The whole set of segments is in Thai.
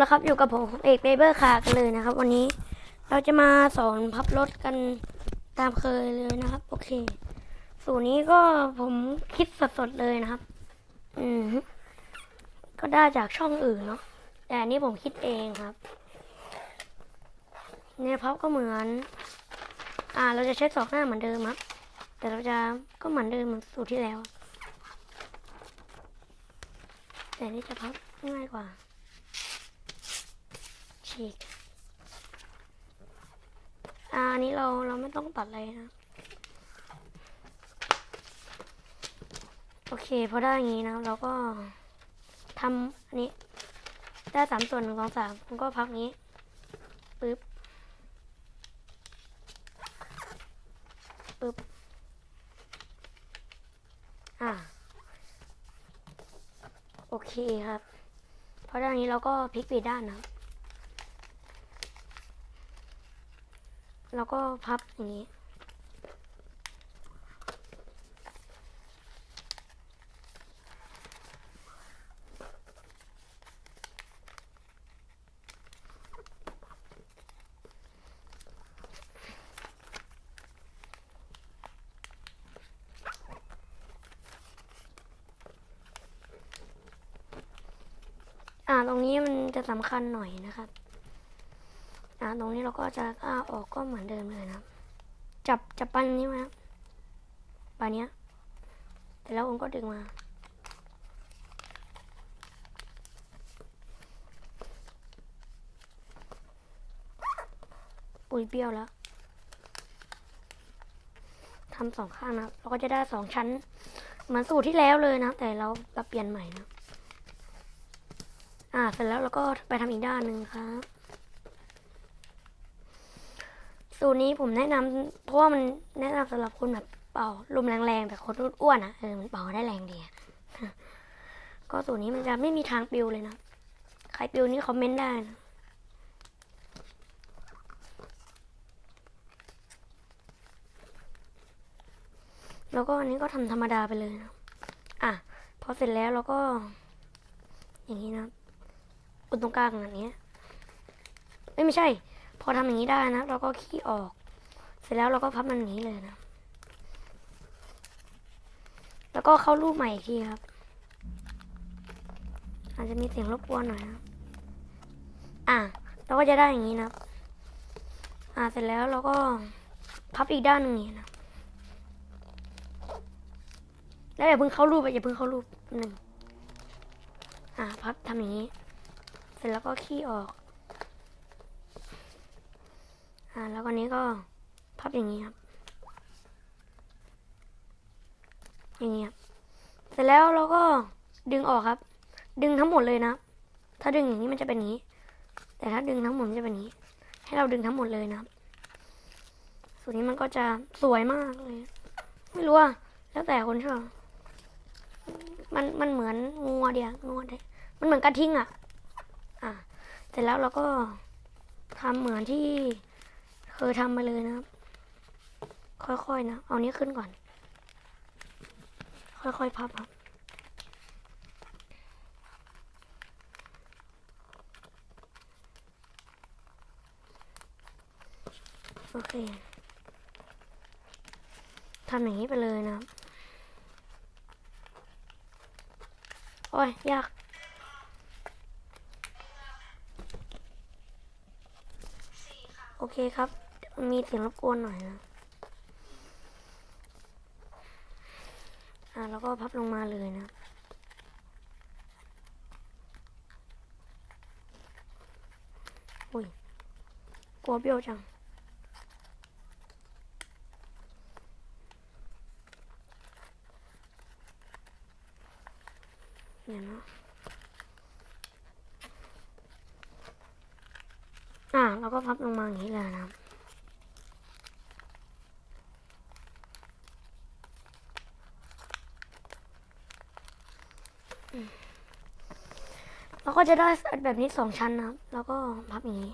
และครับอยู่กับผมเอกเบเบอร์คากันเลยนะครับ วันนี้เราจะมาสอนพับรถกันตามเคยเลยนะครับ โอเค สูตรนี้ก็ผมคิดสดๆเลยนะครับ อืมก็ได้จากช่องอื่นเนาะแต่อันนี้ผมคิดเองครับเนี่ยพับก็เหมือน อ่า เราจะใช้สองหน้าเหมือนเดิมครับ แต่เราจะก็เหมือนเดิมเหมือนสูตรที่แล้ว แต่นี่จะพับง่ายกว่า ฉีกอันนี้เราเราไม่ต้องตัดอะไรนะ โอเคพอได้อย่างนี้นะ เราก็ทำอันนี้ ได้สามส่วนหนึ่งสองสามผมก็พับนี้ปึ๊บปึ๊บอ่าโอเคครับพอได้อย่างนี้เราก็พลิกไปด้านนะครับ แล้วก็พับอย่างนี้ อ่า ตรงนี้มันจะสำคัญหน่อยนะครับ ตรงนี้เราก็จะอ้าออกก็เหมือนเดิมเลยนะจับจับปันนี้ไว้ครับปันเนี้ยเสร็จแล้วผมก็ดึงมาปุ๋ยเปรี้ยวแล้วทำสองข้างนะเราก็จะได้สองชั้น เหมือนสูตรที่แล้วเลยนะ แต่เราปรับเปลี่ยนใหม่นะ อ่า เสร็จแล้วเราก็ไปทำอีกด้านหนึ่งครับ สูตรนี้ผมแนะนำเพราะว่ามันแนะนำสำหรับคนแบบเป่าลมแรงๆแบบคนอ้วนๆอะเออมันเป่าได้แรงดีก็สูตรนี้มันจะไม่มีทางปิวเลยนะ ใครปิวนี่คอมเมนต์ได้นะแล้วก็อันนี้ก็ทำธรรมดาไปเลยนะอะพอเสร็จแล้วเราก็ อย่างนี้นะอุดตรงกลางอย่างนี้ยเอ้ยไม่ใช่ พอทำอย่างนี้ได้นะ เราก็ขี้ออก เสร็จแล้วเราก็พับมันอย่างนี้เลยนะ แล้วก็เข้ารูปใหม่อีกทีครับ อาจจะมีเสียงรบกวนหน่อยนะอะเราก็จะได้อย่างนี้นะอะเสร็จแล้วเราก็พับอีกด้านหนึ่งนี้นะแล้วอย่าเพิ่งเข้ารูปอะอย่าเพิ่งเข้ารูปหนึ่งอะพับทำอย่างนี้ เสร็จแล้วก็ขี้ออก อ่า แล้วก็นี้ก็พับอย่างนี้ครับ อย่างนี้ครับ เสร็จแล้วเราก็ดึงออกครับ ดึงทั้งหมดเลยนะ ถ้าดึงอย่างนี้มันจะเป็นนี้ แต่ถ้าดึงทั้งหมดมันจะเป็นนี้ ให้เราดึงทั้งหมดเลยนะครับส่วนนี้มันก็จะสวยมากเลย ไม่รู้อะแล้วแต่คนชอบ มันมันเหมือนงัวเดียวงัวเดียมันเหมือนกระทิงอะอะ เสร็จแล้วเราก็ทำเหมือนที่ เคยทำมาเลยนะครับ ค่อยๆนะ เอานี้ขึ้นก่อน ค่อยๆพับครับโอเคทำอย่างนี้ไปเลยนะ โอ้ย ยาก โอเคครับ มีเสียงรบกวนหน่อยนะอ่าแล้วก็พับลงมาเลยนะอุ้ยกลัวเบี้ยวจังเดี๋ยนะอ่าแล้วก็พับลงมาอย่างนี้เลยนะครับ เราก็จะได้แบบนี้สองชั้นนะครับ แล้วก็พับอย่างนี้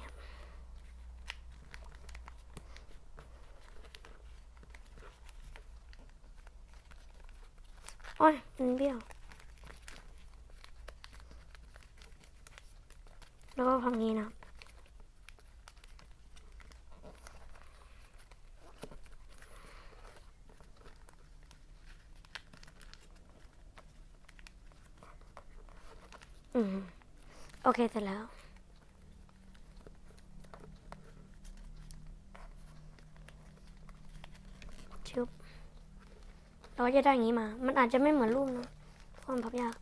โอ้ยมันเบี้ยว แล้วก็ฝั่งนี้นะ อืม โอเคเสร็จแล้ว ชุบ เราจะได้อย่างนี้มา มันอาจจะไม่เหมือนรูปนะเพรามพับยาก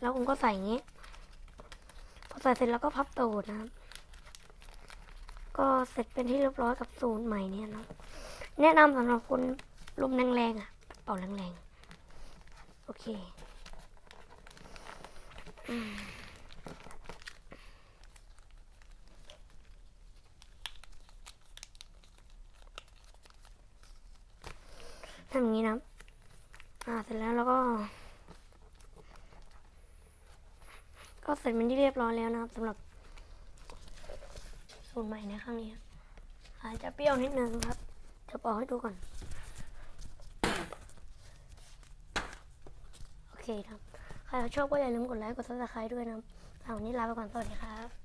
แล้วผมก็ใส่อย่างนี้ พอใส่เสร็จแล้วก็พับตูดนะครับ ก็เสร็จเป็นที่เรียบร้อยกับสูตรใหม่เนี่ยนะแนะนำสำหรับคนลมแรงๆอะ เป่าแรงๆ โอเค ทำอย่างนี้นะ อ่า เสร็จแล้วแล้วก็ ก็เสร็จเป็นที่เรียบร้อยแล้วนะครับสำหรับสูตรใหม่ในครั้งนี้อาจจะเปรี้ยวนิดนึงครับ จะบอกให้ดูก่อน โอเคครับ ใครชอบก็อย่าลืมกดไลค์กดซับสไครต์ด้วยนะสำหรับวันนี้ลาไปก่อนสวัสดีครับ